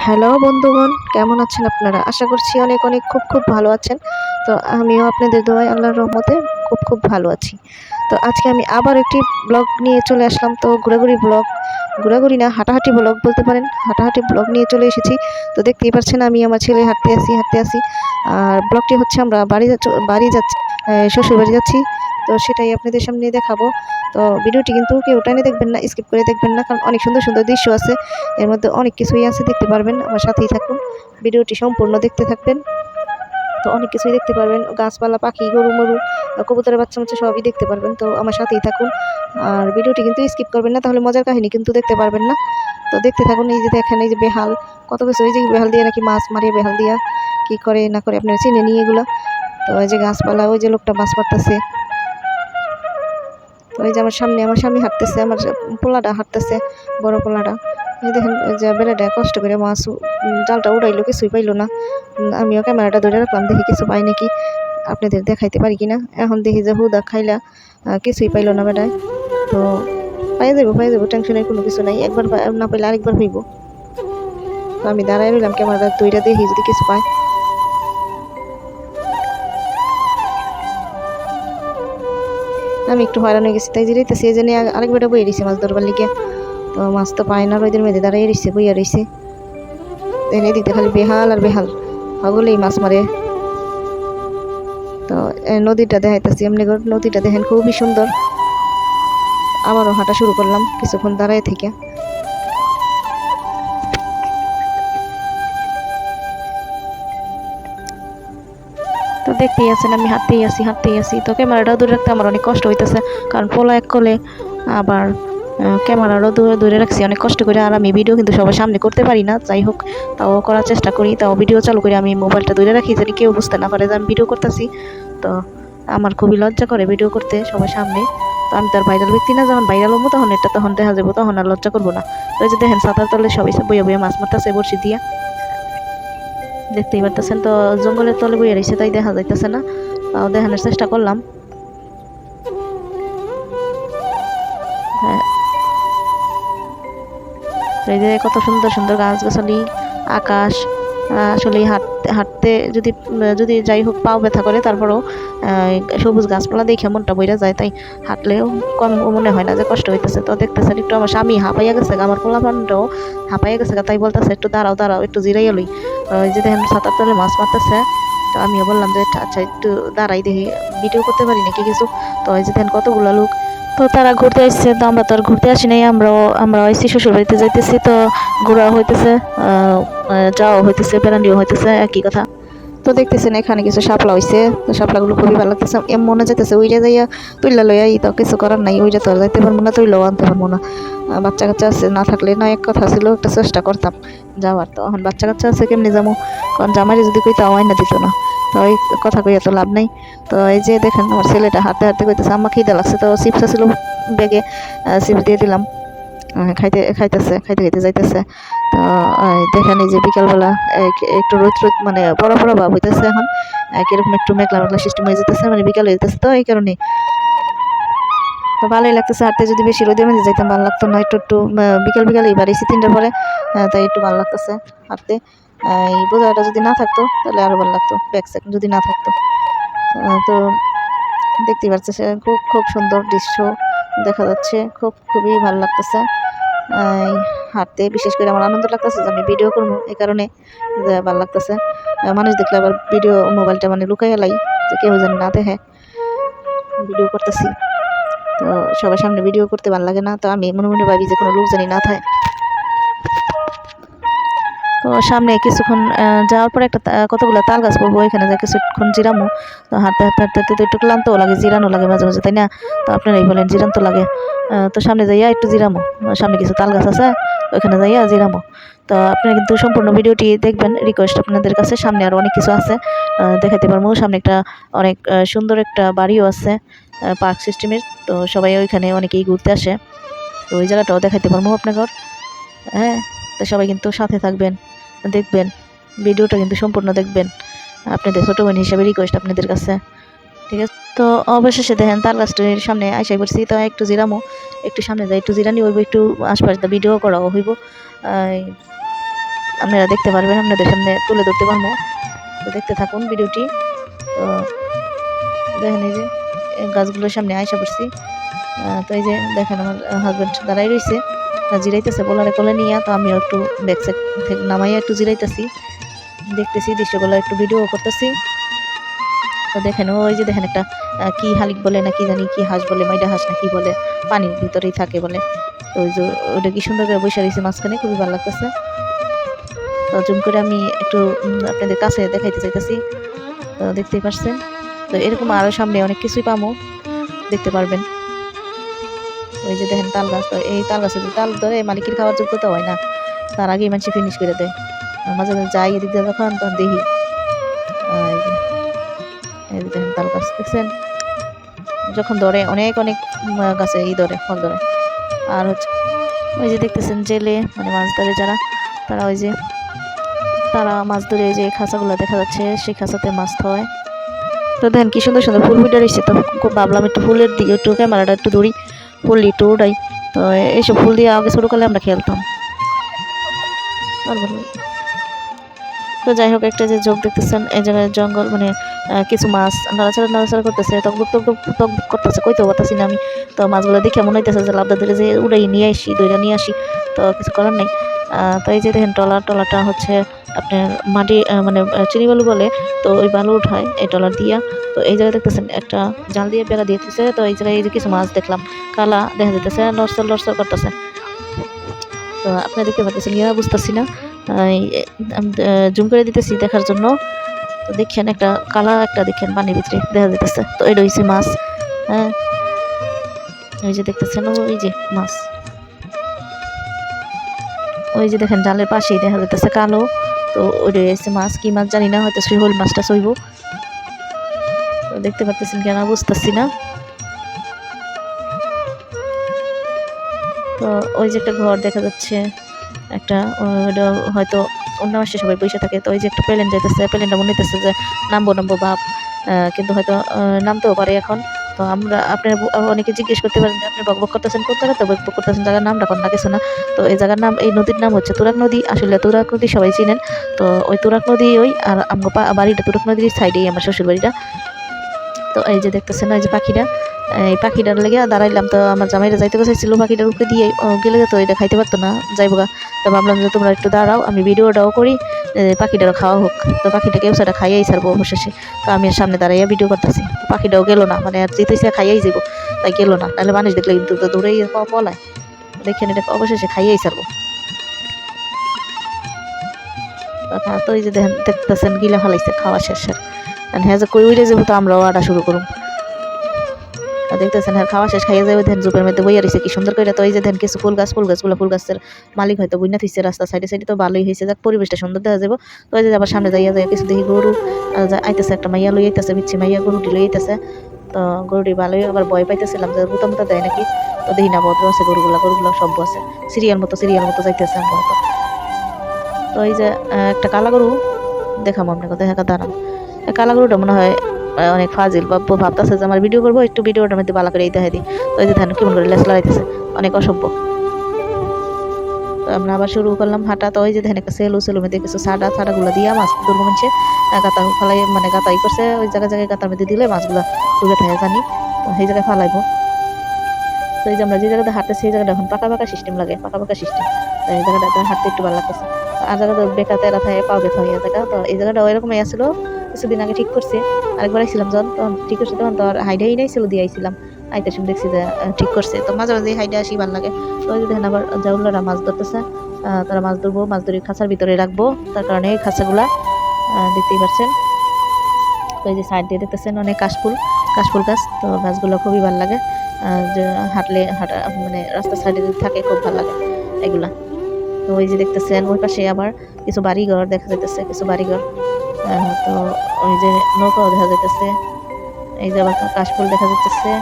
Hello বন্ধুগণ, কেমন আছেন আপনারা? আশা করছি অনেক অনেক খুব খুব ভালো আছেন। তো আমিও আপনাদের দোয়াই আল্লাহর রহমতে খুব খুব ভালো আছি। তো আজকে আমি আবার একটি ব্লগ নিয়ে চলে আসলাম। তো ঘোরাঘুরি ব্লগ, ঘোরাঘুরি না, হাঁটাহাঁটি ব্লগ বলতে পারেন। হাঁটাহাঁটি ব্লগ নিয়ে চলে এসেছি। তো দেখতেই পাচ্ছেন আমি আমার ছেলে হাঁটতে আসি হাঁটতে আসি। আর ব্লগটি হচ্ছে আমরা বাড়ি বাড়ি যাচ্ছি শ্বশুর বাড়ি যাচ্ছি। তো সেটাই আপনাদের সামনে দেখাবো। তো ভিডিওটি কিন্তু কেউ টাইনে দেখবেন না স্কিপ করে দেখবেন না, কারণ অনেক সুন্দর সুন্দর দৃশ্য আছে। এর মধ্যে অনেক কিছুই আছে, দেখতে পারবেন, আমার সাথেই থাকুন। ভিডিওটি সম্পূর্ণ দেখতে থাকবেন। তো অনেক কিছুই দেখতে পারবেন, গাছপালা, পাখি, গরু, মরু, কবুতরের বাচ্চা বাচ্চা সবই দেখতে পারবেন, তো আমার সাথেই থাকুন। আর ভিডিওটি কিন্তু স্কিপ করবেন না, তাহলে মজার কাহিনী কিন্তু দেখতে পারবেন না। তো দেখতে থাকুন, এই যে দেখেন, এই যে বেহাল, কত কিছু, এই যে বেহাল দিয়ে নাকি মাছ মারিয়ে বেহাল দিয়া কি করে না করে আপনারা চিনে নিয়ে এগুলো। তো ওই যে গাছপালা, ওই যে লোকটা মাছ মারতেছে। তো এই যে আমার সামনে, আমার স্বামী হাঁটতেছে, আমার পোলাটা হাঁটতেছে, বড় পোলাটা। এই দেখেন যে বেলাটা কষ্ট করে মাছ জালটা উড়াইলো, কিছুই পাইলো না। আমিও ক্যামেরাটা ধরে রাখলাম, দেখি কিছু পাই নাকি। আপনাদের দেখাইতে পারি কিনা? এখন দেখি যে হুদা খাইলা কিছুই পাইলো না বেটায়। তো পাই যাব পাই যাব টেনশনের কোনো কিছু নাই। একবার না পাইলে আরেকবার হইব। আমি দাঁড়াই রইলাম, ক্যামেরাটা দুইটা দেখি যদি কিছু পাই আমি একটু হয়রান হয়ে গেছি, তাই জিরাইতেছি এই জন্য আরেক বেটা বইয়ে রয়েছে মাছ ধরবার লিগে। তো মাছ তো পায় না রোদের মেয়েদের দাঁড়িয়ে রয়েছে বইয়া রয়েছে এনে দিতে খালি বেহাল আর বেহাল হগলেই মাছ মারে। তো নদীটা দেখাইতেছি, এমনি নদীটা দেখেন খুবই সুন্দর। আবারও হাঁটা শুরু করলাম, কিছুক্ষণ দাঁড়ায় থেকে। দেখতেই আছেন, আমি হাঁটতেই আছি হাঁটতেই আছি। তো ক্যামেরাটাও দূরে রাখতে আমার অনেক কষ্ট হইতেছে, কারণ পোলা এক কোলে আবার ক্যামেরারও দূরে দূরে রাখছি অনেক কষ্ট করে, আর আমি ভিডিও কিন্তু সবার সামনে করতে পারি না, যাই হোক, তাও করার চেষ্টা করি, তাও ভিডিও চালু করে আমি মোবাইলটা দূরে রাখি যদি কেউ বুঝতে না পারে যে আমি ভিডিও করতেছি। তো আমার খুবই লজ্জা করে ভিডিও করতে সবার সামনে। তো আমি তার ভাইরাল ব্যক্তি না, যখন ভাইরাল হব তখন এটা তখন দেখা যাব, তখন আর লজ্জা করব না। তো এই যে দেখেন, সাঁতার তলে সবাই বইয়ে বইয়ে মাছ মারতেছে বড়শি দিয়া। দেখতেই পারতেছেন তো, জঙ্গলের তলে বইয়ে রয়েছে তাই দেখা যাইতেছে না। দেখানোর চেষ্টা করলাম। হ্যাঁ। এই যে কত সুন্দর সুন্দর গাছগাছালি, আকাশ আসলে হাঁটতে হাঁটতে যদি যদি যাই হোক পাও ব্যথা করে, তারপরেও সবুজ গাছপালা দেখে মনটা বইরা যায়, তাই হাঁটলেও কম মনে হয় না যে কষ্ট হইতেছে। তো দেখতেছেন একটু আমার স্বামী হাঁপাইয়া গেছে আমার পোলাপানটাও হাঁপাইয়া গেছে তাই বলতেছে, একটু দাঁড়াও দাঁড়াও, একটু জিরাইয়া লই। ওই যে দেখেন সাঁতার তলে মাছ মারতেছে, তো আমিও বললাম যে আচ্ছা একটু দাঁড়াই দেখি ভিডিও করতে পারি নাকি কিছু? তো ওই যে দেখেন কতগুলো লোক। তো তারা ঘুরতে আসছে, তো আমরা তো আর ঘুরতে আসি নাই, আমরাও আমরা আসছি শ্বশুর বাড়িতে যাইতেছি, তো ঘোরা হইতেছে যাওয়া হইতেছে, বেড়ানিও হইতেছে, একই কথা। তো দেখতেছেন এখানে কিছু সাপলা হইছে। তো শাপলাগুলো খুবই ভালো লাগতেছে। এম মনে যাইতেছে ওইটা যাইয়া তুইলা লইয়া তো কিছু করার নাই ওইটা তো আর যাইতে পারব না, তুইলেও আনতে পারব না। বাচ্চা কাচ্চা আছে, না থাকলে না, এক কথা ছিল, একটা চেষ্টা করতাম যাওয়ার। তো এখন বাচ্চা কাচ্চা আছে, কেমনি যাব? কারণ জামাইরে যদি কইতে আমায় না দিত না, তো ওই কথা কইয়া তো লাভ নাই। তো এই যে দেখেন, আমার ছেলেটা হাতে হাতে কইতেছে, আম্মা খিদে লাগছে। তো চিপস ছিল ব্যাগে চিপস দিয়ে দিলাম। খাইতে, খাইতেছে, খাইতে খাইতে যাইতেছে। তো দেখেন এই যে বিকালবেলা একটু রোদ রোদ মানে বড় বড় ভাব হইতেছে এখন। কীরকম একটু মেঘলা মেঘলা সিস্টেম হয়ে যেতেছে মানে বিকাল হয়ে যেতেছে তো এই কারণে তো ভালোই লাগতেছে, হাঁটতে যদি বেশি রোদের মধ্যে যাইতাম, ভালো লাগতো না, একটু একটু বিকাল বিকাল এবার এসে তিনটার পরে তাই একটু ভালো লাগতেছে হাঁটতে। এই বোঝাটা যদি না থাকতো, তাহলে আরও ভালো লাগতো, ব্যাক সাইড যদি না থাকতো। তো দেখতেই পাচ্ছেন খুব খুব সুন্দর দৃশ্য দেখা যাচ্ছে, খুব, খুবই ভালো লাগতেছে। হাঁটতে বিশেষ করে আমার আনন্দ লাগতেছে যে আমি ভিডিও করব, এই কারণে ভালো লাগতেছে। মানুষ দেখলে আবার ভিডিও মোবাইলটা মানে লুকাইয়া লাই, যে কেউ যেন না দেখে। ভিডিও করতেছি। তো সবার সামনে ভিডিও করতে ভালো লাগে না। তো আমি মনে মনে ভাবি যে কোনো লোক জানি না থাকে তো সামনে কিছুক্ষণ যাওয়ার পরে একটা কতগুলো তাল গাছ পড়ব এখানে যা কিছুক্ষণ জিরামো, তো হাঁটতে হাঁটতে হাঁটতে হাঁটতে তো একটু ক্লান্তও লাগে, জিরানো লাগে মাঝে মাঝে, তাই না? তো আপনারাই বলেন জিরান তো লাগে তো সামনে যাইয়া একটু জিরামো সামনে কিছু তাল গাছ আছে, ওইখানে যাইয়া জিরামো। তো আপনারা কিন্তু সম্পূর্ণ ভিডিওটি দেখবেন রিকোয়েস্ট আপনাদের কাছে, সামনে আরও অনেক কিছু আছে দেখাতে পারব। সামনে একটা অনেক সুন্দর একটা বাড়িও আছে পার্ক সিস্টেমের তো সবাই ওইখানে অনেকেই ঘুরতে আসে। তো ওই জায়গাটাও দেখাতে পারব আপনাকে হ্যাঁ তো সবাই কিন্তু সাথে থাকবেন। দেখবেন, ভিডিওটা কিন্তু সম্পূর্ণ দেখবেন। আপনাদের ছোটো বোন হিসাবে রিকোয়েস্ট আপনাদের কাছে। ঠিক আছে? তো অবশেষে দেখেন, তার গাছটির সামনে আইসাই পড়ছি। তো একটু জিরামো, একটু সামনে যাই, একটু জিরানি হইব একটু আশপাশ ভিডিও করাও হইব। আপনারা দেখতে পারবেন, আপনাদের সামনে তুলে ধরতে পারব। তো দেখতে থাকুন ভিডিওটি। তো দেখেন এই যে গাছগুলোর সামনে আয়সা পড়ছি। তো এই যে দেখেন আমার হাজব্যান্ড দাঁড়াই রয়েছে জিরাইতেছে বলারে কোলে নিয়ে, তো আমিও একটু থেকে নামাইয়া একটু জিরাইতেছি। দেখতেছি, দৃশ্যগুলো একটু ভিডিও করতেছি। তো দেখেন, ওই যে দেখেন একটা কি হালিক বলে না কি জানি, কি হাঁস বলে, মাইডা হাঁস না কি বলে, পানির ভিতরেই থাকে বলে। তো ওই যে ওটা কি সুন্দর করে বসে রয়েছে মাঝখানে, খুবই ভালো লাগতেছে। তো জুম করে আমি একটু আপনাদের কাছে দেখাইতে চাইতেছি। তো দেখতেই পারছেন। তো এরকম আরও সামনে অনেক কিছুই পামো, দেখতে পারবেন। ওই যে দেখেন তাল গাছ তো, এই তাল গাছে তাল ধরে মালিকের খাওয়ার যোগ্যতা হয় না। তার আগেই মানুষ ফিনিশ করে দেয়। আর মাঝে যাই এদিক দিয়ে যখন, তখন দেখি। এই এই দেখেন তাল গাছ, দেখছেন? যখন ধরে, অনেক অনেক গাছে ই ধরে, ফল ধরে। আর হচ্ছে, ওই যে দেখতেছেন জেলে মানে মাছ ধরে যারা, তারা ওই যে, তারা মাছ ধরে যে খাঁচাগুলো দেখা যাচ্ছে, সেই খাঁচাতে মাছ হয় তো দেখেন কি সুন্দর সুন্দর ফুল ফুটে রয়েছে। তো খুব ভাবলাম একটু ফুলের দিকে, একটু ক্যামেরাটা একটু দৌড়ি ফুল টুডাই উড়াই তো এইসব ফুল দিয়ে আগে শুরু করলে আমরা খেলতাম। আর ভালো তো যাই হোক একটা যে যোগ দেখতেছেন এই জায়গায় জঙ্গল মানে কিছু মাছ নাড়াচাড়া নাড়াচাড়া করতেছে টকবুক তক তক করতেছে কইতেও পারতেছি না আমি। তো মাছগুলো দেখে মনে হইতেছে যে লাভদা ধরে যে উড়াই নিয়ে আসি দইটা নিয়ে আসি তো কিছু করার নেই। তো এই যে দেখেন টলার টলাটা হচ্ছে আপনার মাটি মানে চিনি বালু বলে, তো ওই বালু উঠায় এই টলার দিয়া। তো এই জায়গায় দেখতেছেন একটা জাল দিয়ে বেড়া দিয়েছে তো এই জায়গায় এই যে কিছু মাছ দেখলাম। কালা দেখা যেতেছে লড়সর লড়সর করতেছে। তো আপনারা দেখতে পাচ্ছেন ইয়া বুঝতেছি না। জুম করে দিতেছি দেখার জন্য। তো দেখেন একটা কালা একটা দেখেন পানির ভিতরে দেখা যেতেছে তো এটা হয়েছে মাছ হ্যাঁ। ওই যে দেখতেছেন, ওই যে মাছ। ওই যে দেখেন জালের পাশেই দেখা যেতেছে কালো। তো ওইটা হয়েছে মাছ, কি মাছ জানি না, হয়তো সেই হল মাছটা সইব। দেখতে পাচ্ছেন কেন বুঝতেছি না। তো ওই যে একটা ঘর দেখা যাচ্ছে, একটা হয়তো অন্য মাসে সবাই বসে থাকে। তো ওই যে একটা প্লেন যাইতেছে, প্লেনটা মনে হইতেছে যে নামবো নামবো ভাব কিন্তু হয়তো নামতেও পারে এখন। তো আমরা, আপনার অনেকে জিজ্ঞেস করতে পারেন যে, আপনি বকবক করতেছেন কোন জায়গাতে? বকবক করতেছেন জায়গার নামটা কোন না কিছু না? তো এই জায়গার নাম, এই নদীর নাম হচ্ছে তুরাক নদী। আসলে তুরাক নদী সবাই চিনেন। তো ওই তুরাক নদী ওই, আর আমার বাড়িটা তুরাক নদীর সাইডেই আমার শ্বশুর বাড়িটা তো এই যে দেখতেছেন, ওই যে পাখিটা। এই পাখিটার লেগে দাঁড়াইলাম, তো আমার জামাইরা যাইতে চাইছিল পাখিটার উপরে দিয়ে গেলে তো এটা খাইতে পারতো না যাইবো গা তো ভাবলাম যে তোমরা একটু দাঁড়াও, আমি ভিডিওটাও করি পাখিটারও খাওয়া হোক। তো পাখিটাকে সেটা খাইয়াই ছাড়বো অবশেষে। তো আমি সামনে দাঁড়াইয়া ভিডিও করতেছি। পাখিটাও গেলো না মানে আর জিতেছে খাইয়াই যাব তাই গেলো না। তাহলে মানুষ দেখলে কিন্তু তো দূরেই পলায়। দেখেন এটা অবশেষে খাইয়াই ছাড়বো। তো তো এই যে দেখতেছেন গিলা ফেলাইছে, খাওয়া শেষের আর। হ্যাঁ যে কই উড়ে যাব তো আমরাও আটা শুরু আর দেখতেছেন হ্যাঁ খাওয়া শেষ, খাইয়া যাবে ধ্যান জুপের মধ্যে বইয়া রয়েছে কি সুন্দর করে তো, এই যে ধ্যান কিছু ফুল গাছ, ফুল গাছগুলো ফুল গাছের মালিক হয়তো বইনা থিচ্ছে রাস্তা সাইডে সাইডে তো ভালোই হয়েছে যাক, পরিবেশটা সুন্দর দেখা যাব তো এই যে আবার সামনে যাইয়া যায় কিছু দেখি গরু আইতেছে, একটা মাইয়া লই আইতেছে, বিচ্ছি মাইয়া গরুটি লই আইতেছে। তো গরুটি ভালোই, আবার ভয় পাইতেছিলাম যে বুতা মুতা দেয় নাকি। তো দেখি না, ভদ্র আছে গরুগুলা, গরুগুলো সব আছে। সিরিয়াল মতো সিরিয়াল মতো যাইতেছে আমার মতো। তো এই যে একটা কালা গরু, দেখাম আপনাকে, দেখা, দাঁড়ান। কালা গরুটা মনে হয় অনেক ফাজিল বা ভাবতেছে যে আমার ভিডিও করব, একটু ভিডিওটার মধ্যে ভালো করে দিই তো এই যে ধান কেমন করে লেস লাগাইতেছে অনেক অসভ্য। তো আমরা আবার শুরু করলাম হাঁটা। তো ওই যে দেখেন একটা সেলু সেলু মধ্যে কিছু সাডা সাডাগুলো দিয়া মাছ ধরবো মানুষে গাতা ফালাই মানে গাতাই করছে, ওই জায়গায় জায়গায় গাতার মধ্যে দিলে মাছগুলো ডুবে থাকে জানি। তো সেই জায়গায় ফালাইবো। তো এই যে আমরা যে জায়গাতে হাঁটতে সেই জায়গাটা এখন পাকা পাকা সিস্টেম লাগে, পাকা পাকা সিস্টেম তো এই জায়গাটাতে হাঁটতে একটু ভালো লাগতেছে। আর জায়গাটা বেকার তেরা থাকে, পাও ব্যথা হয়ে জায়গা। তো এই জায়গাটা ওইরকমই আসলো কিছুদিন আগে ঠিক করছে। আরেকবার আইছিলাম যখন, তখন ঠিক করছে, তখন তো আর হাইডাই নাই ছিল দিয়ে আইছিলাম। আইতে শুনে দেখছি যে ঠিক করছে। তো মাঝে মাঝে হাইডে আসি, ভালো লাগে। তো দেখেন আবার জাউলারা মাছ ধরতেছে। তারা মাছ ধরবো, মাছ ধরে খাঁচার ভিতরে রাখব। তার কারণে খাঁচাগুলা দেখতেই পাচ্ছেন। তো এই যে সাইড দিয়ে দেখতেছেন অনেক কাশফুল কাশফুল গাছ। তো গাছগুলো খুবই ভালো লাগে। যে হাঁটলে হাঁটা মানে রাস্তার সাইডে যদি থাকে, খুব ভালো লাগে এগুলা। তো ওই যে দেখতেছেন, ওই পাশে আবার কিছু বাড়িঘর দেখা যাইতেছে, কিছু বাড়িঘর। তো ওই যে নৌকাও দেখা যাইতেছে। এই যে আবার কাশফুল দেখা যাচ্ছে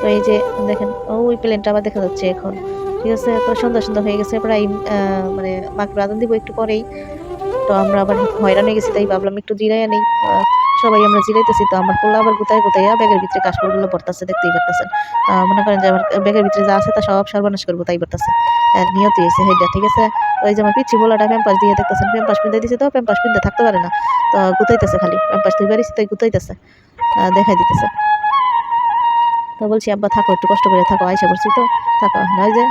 তো এই যে দেখেন, ওই প্লেনটা আবার দেখা যাচ্ছে এখন। ঠিক আছে, তো সুন্দর সুন্দর হয়ে গেছে, প্রায় মানে মাকে প্রাধান্য দিব একটু পরেই। তো আমরা আবার হয়রান হয়ে গেছি, তাই ভাবলাম একটু জিরাইয়া নেই। সবাই আমরা জিরাইতেছি, তো আমার পোলা আবার গুতায় গুতাইয়া ব্যাগের ভিতরে কাশফুলগুলো পড়তেছে দেখতেই পারতেছেন। মনে করেন যে আমার ব্যাগের ভিতরে যা আছে তা সব সর্বনাশ করব, তাই পারতেছে নিয়ত হয়েছে হেডটা ঠিক আছে? তো এই যে আমার পিচ্ছি বলাটা প্যাম্পাস দিয়ে দেখতেছেন, প্যাম্পাস পিন্ধে দিছে তো, প্যাম্পাস পিন্ধে থাকতে পারে না। তো গুতাইতেছে খালি, প্যাম্পাস তুই বাড়িছি তাই গুতাইতেছে দেখাই দিতেছে। তো বলছি, আব্বা, থাকো, একটু কষ্ট করে থাকো, আইসা পড়ছি তো, থাকো। নয় যে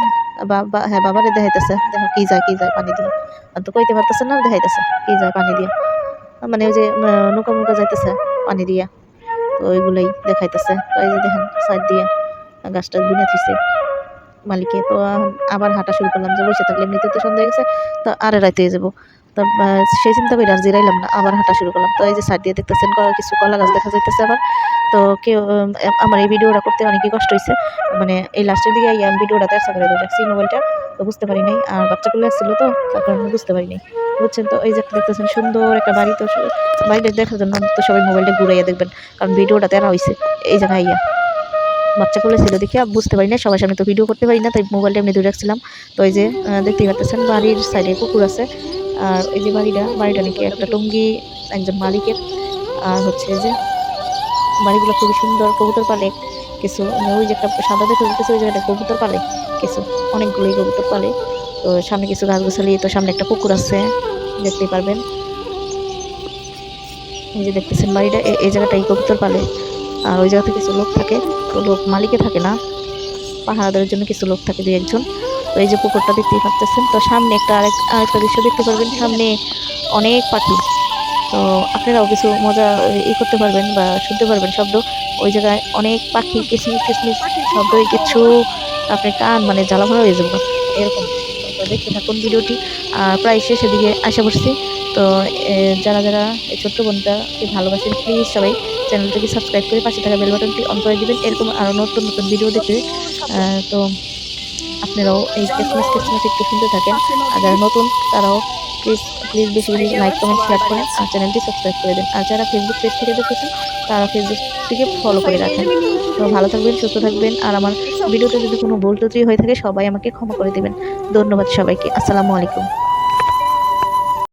বাবা হ্যাঁ বাবারে দেখাইতেছে, দেখো কি যায় কি যায় পানি দিয়ে। আর তো কইতে পারতেছে না, দেখাইতেছে, কি যায় পানি দিয়ে। মানে ওই যে নৌকা মুকা যাইতেছে পানি দিয়া, তো ওইগুলোই দেখাইতেছে। এই যে দেখেন, সাইড দিয়ে, গাছটা বুনে থিছে মালিকে, তো আবার হাঁটা শুরু করলাম যে বসে থাকলে এমনিতে তো সন্ধ্যা হয়ে গেছে, তো আরে রাইতে যাব। তো সেই চিন্তা করে আর জিরাইলাম না, আবার হাঁটা শুরু করলাম। তো এই যে সাইড দিয়ে দেখতেছেন কিছু কলা গাছ দেখা যাইতেছে আবার। তো কেউ আমার এই ভিডিওটা করতে অনেকই কষ্ট হয়েছে মানে এই লাস্টের দিকে এই ভিডিওটা দেখা করে রাখছি মোবাইলটা তো বুঝতে পারি নাই। আর বাচ্চাগুলো আসছিল তো, তার কারণে বুঝতে পারি নাই। বুঝছেন তো? এই যে দেখতেছেন, সুন্দর একটা বাড়ি তো বাড়িটা দেখার জন্য তো সবাই মোবাইলটা ঘুরাইয়া দেখবেন। কারণ ভিডিওটা তেরা হয়েছে এই জায়গায় ইয়া বাচ্চা কোলে ছিল দেখি বুঝতে পারি না সবার সামনে তো ভিডিও করতে পারি না, তাই মোবাইলটা এমনি ধরে রাখছিলাম। তো এই যে দেখতেই পারতেছেন, বাড়ির সাইডে পুকুর আছে। আর এই যে বাড়িটা বাড়িটা নাকি একটা টঙ্গি, একজন মালিকের। আর হচ্ছে যে, বাড়িগুলো খুবই সুন্দর, কবুতর পালে কিছু। মানে ওই যে একটা সাদা দেখে বলতেছে ওই জায়গাটা কবুতর পালে কিছু। অনেকগুলোই কবুতর পালে। তো সামনে কিছু গাছ গাছালি, তো সামনে একটা পুকুর আছে। দেখতেই পারবেন। এই যে দেখতেছেন বাড়িটা এই জায়গাটা এই কবুতর পালে। আর ওই জায়গাতে কিছু লোক থাকে, তো লোক মালিকে থাকে না। পাহারাদারের জন্য কিছু লোক থাকে দু একজন। তো এই যে পুকুরটা দেখতেই পাচ্ছেন তো সামনে একটা আরেক, আরেকটা দৃশ্য দেখতে পারবেন। সামনে অনেক পাখি। তো আপনারাও কিছু মজা ই করতে পারবেন বা শুনতে পারবেন শব্দ। ওই জায়গায় অনেক পাখি, কিসমিস কিসমিস শব্দ কিছু আপনি কান মানে জ্বালা ভরা হয়ে যাবে। এরকম। দেখতে থাকুন ভিডিওটি। আর প্রায় শেষের দিকে আসা পড়ছি তো যারা যারা এই ছোট্ট বোনটাকে ভালোবাসেন প্লিজ সবাই চ্যানেলটাকে সাবস্ক্রাইব করে পাশে থাকা বেল বাটনটি অন করে দিবেন। এরকম আরও নতুন নতুন ভিডিও দেখতে। তো আপনারাও এই ক্রিসমাস ক্রিসমাস একটু শুনতে থাকেন। আর যারা নতুন, তারাও প্লিজ প্লিজ বেশি বেশি লাইক কমেন্ট শেয়ার করেন আর চ্যানেলটি সাবস্ক্রাইব করে দেন। আর যারা ফেসবুক পেজ থেকে দেখতেছেন তারা ফেসবুক থেকে ফলো করে রাখেন। তো ভালো থাকবেন, সুস্থ থাকবেন। আর আমার ভিডিওতে যদি কোনো ভুল ত্রুটি হয়ে থাকে, সবাই আমাকে ক্ষমা করে দেবেন। ধন্যবাদ সবাইকে। আসসালামু আলাইকুম।